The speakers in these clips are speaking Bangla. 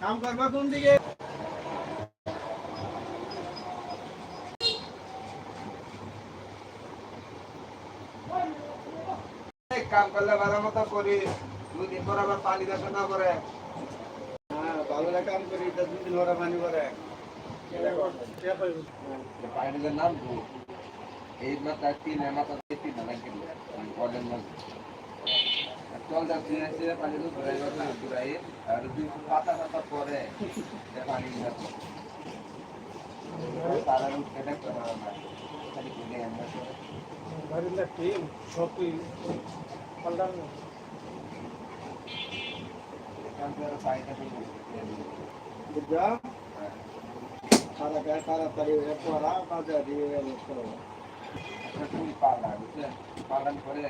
কাম করবা কোন দিকে কাম করলে ভালো মতো করি দুদিন পর আবার পানি দেখা না করে হ্যাঁ ভালো কাম করি দুদিন পানি করে পানির নাম এই মাথা তিন মাথা তিন লাগে মধ্যে চল যা আসছে পানি তো ঘুরাই ঘুরাই। আর দুই পাতা পাতা পরে পানি তারা উঠে দেখতে না খালি ঘুরে আমরা ঘরের টিম সবই পাল্টান এখান থেকে সারা গায়ে হয়ে পড়া বাজা দিয়ে তুমি পাল্টা বুঝছেন পাল্টান করে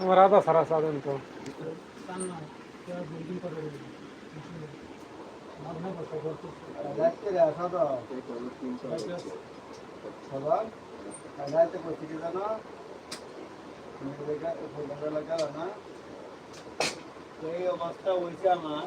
আমরা আদা সারা সাধন তো এই অবস্থা হয়েছে আমার।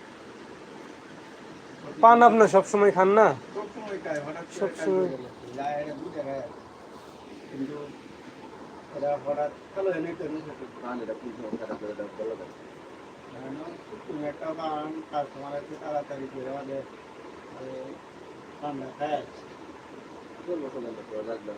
পান আপনি সবসময় খান না? সবসময় হ্যালো করে লাগবো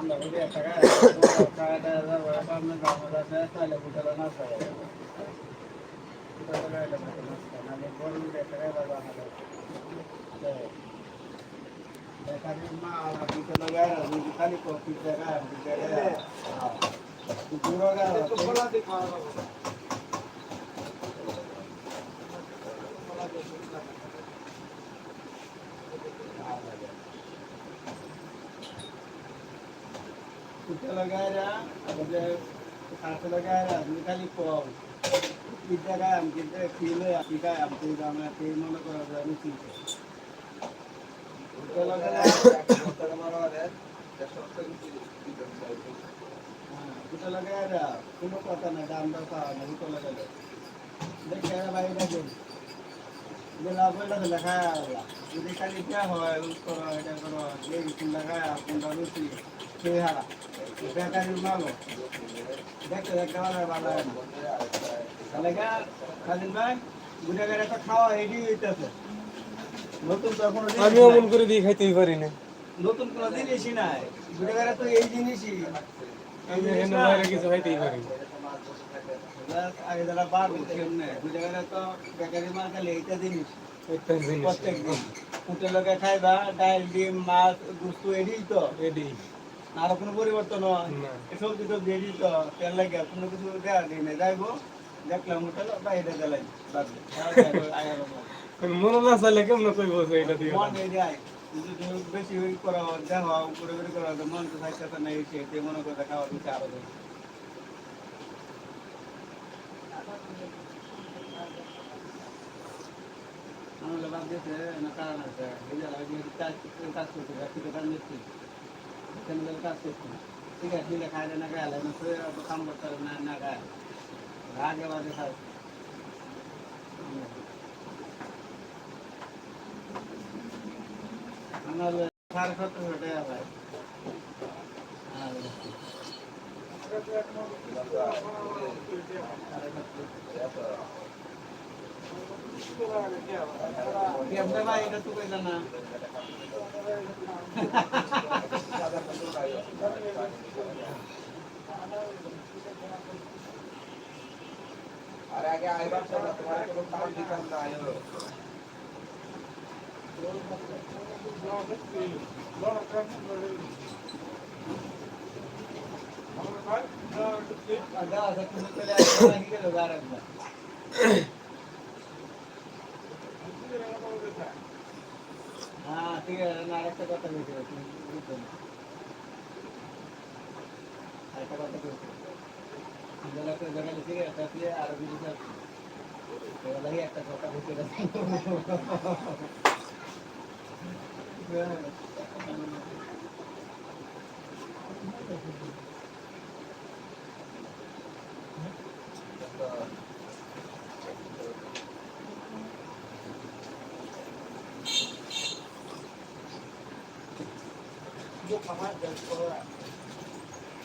আমরা Kita lagi ada, ada kita lagi ada, kita lagi किती काय आमची ते फील आहे आमची काय आमची काम आहे ते मला करायचं आणि कुठं लगाय कुठं पता नाही डांबर पाहा नाही कुठं लगायला खेळा बाहेर लागेल लागला लगाया होगा मुझे खाली क्या हुआ है उसको क्या करो ये तुम लगाया कुंडा रुचि खेहारा रुपया का मांगो देख देख वाला है মালো দেখতে দেখতে ভালো ভালো না তাহলে কে খালিদ ভাই বুঝে গেলে খাওয়া এটি হইতেছে নতুন তো এখন আমি অমন করে দিয়ে খাইতেই পারি না। নতুন কোনো জিনিসই নাই। তো এই জিনিসই। আমি এখানে বাইরে কিছু খাইতেই পারি আগে যারা বার কেমনে বুঝে গেলে তো বেকারি মাল খালি এইটা জিনিস। প্রত্যেক দিন। উঠে খাইবা ডাল ডিম মাছ গুস্তু এডি তো। এডি আর কোনো পরিবর্তন হয়? এডি তো তেল লাগে কোনো কিছু দেওয়া দিই না। যাইবো দেখলাম উঠে বাইরে দিলাই মনে না চাইলে কেমন কইব এটা দিয়ে? মন যায় বেশি ওই করা দেখো উপরে করা তো মন তো থাকতে না এই সে মনে করে খাওয়ার ইচ্ছা আরও বেশি। আমাদের বাদ দিয়েছে না কারণ আছে। এই যে আমি কাজ কাজ করতে যাচ্ছি দোকান দিচ্ছি কাজ করছি ঠিক আছে খাইলে না খাইলে না কাম করতে না না খায়। সাড়ে সতেরোশো টাকা ভাই। কেমনে ভাই এটা তো কইলা না। আর আগে আইবার চলা তোমার কোনো কাজ দিতাম না আইবার হ্যাঁ ঠিক আরেকটা কথা বলতে আরেকটা কথা বলতে Yo jamás del programa.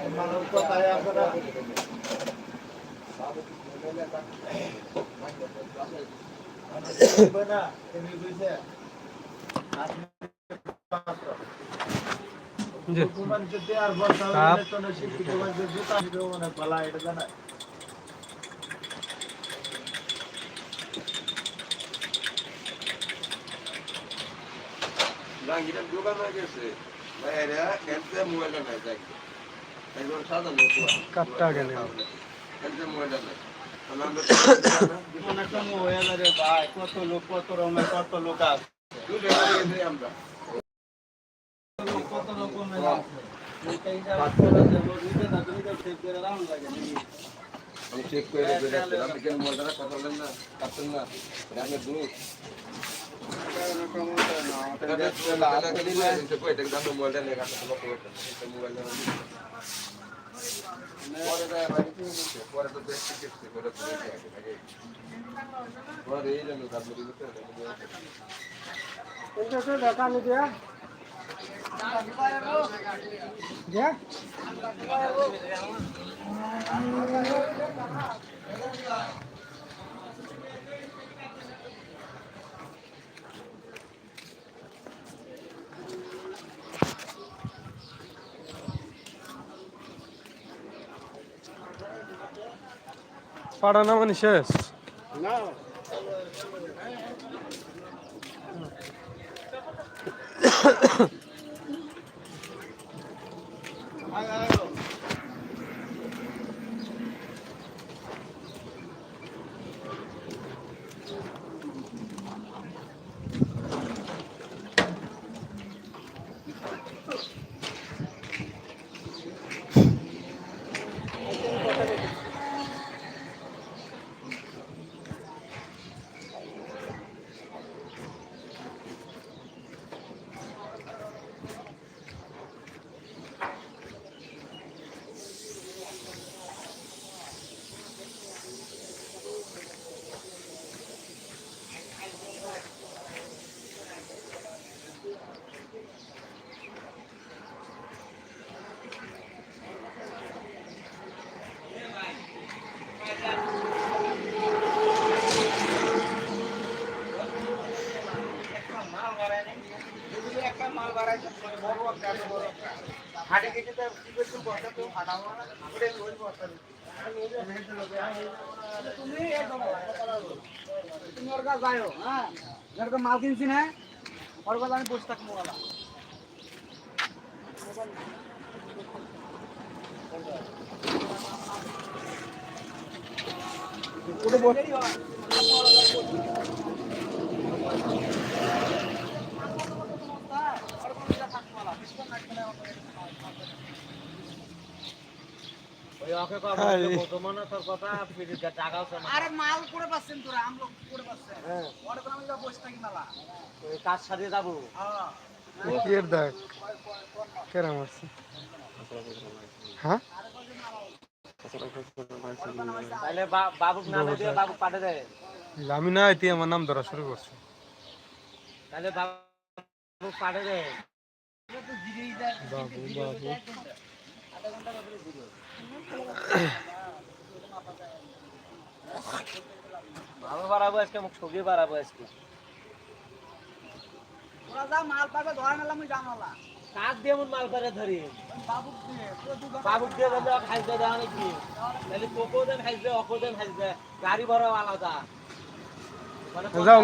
Hermano, para allá, দোকানে গেছে বাইরে এনতে মোবাইলটা নাই দেখবে একজন সাধারণ কাটটা গেলে এনতে মোবাইলটা নাই কত লোক কত রকমের কত লোক আছে কত রকমের আমি চেক করে দেখলাম বিকেল মোল্ডারা কথা বলেন না কাটছেন না গ্রামের দুধ মোবাইলটা নেই মোবাইলটা পরে দেয় বাড়ি থেকে নিচ্ছে পরে তো বেশ ঠিক আছে পরে তো দেখে রাখে থাকে পরে এই জন্য কাজ করে দিতে এটা তো দেখা নি মানে শেষ। না। তুমি ওর কাছে যাইও হ্যাঁ মাল কিনছি না ওর কাছে আমি বসে থাকব ওরা আরে মাল করে পাচ্ছেন তোরা আমলো করে পাচ্ছেন ওর কাছে আমি যাব বসে থাকি মেলা কাজ সারিয়ে যাব। হ্যাঁ। কি এর দেখ কেরাম আছে। হ্যাঁ? আমি না এতে আমার নাম ধরা শুরু করছি। তাহলে বাবু বাবু। আমি বাড়াবো আজকে মুখ সবজি বাড়াবো আজকে। মাল পাবে ধরা মেলা আমি জানালা। কাজ দিয়ে এমন মাল পারে ধরি। বাবু বাবুক দিয়ে দিলে খাইতে দেওয়া নাকি। তাহলে কোকো দেন খাইছে অকো দেন খাইছে। গাড়ি ভাড়াও আলাদা। মানে যাও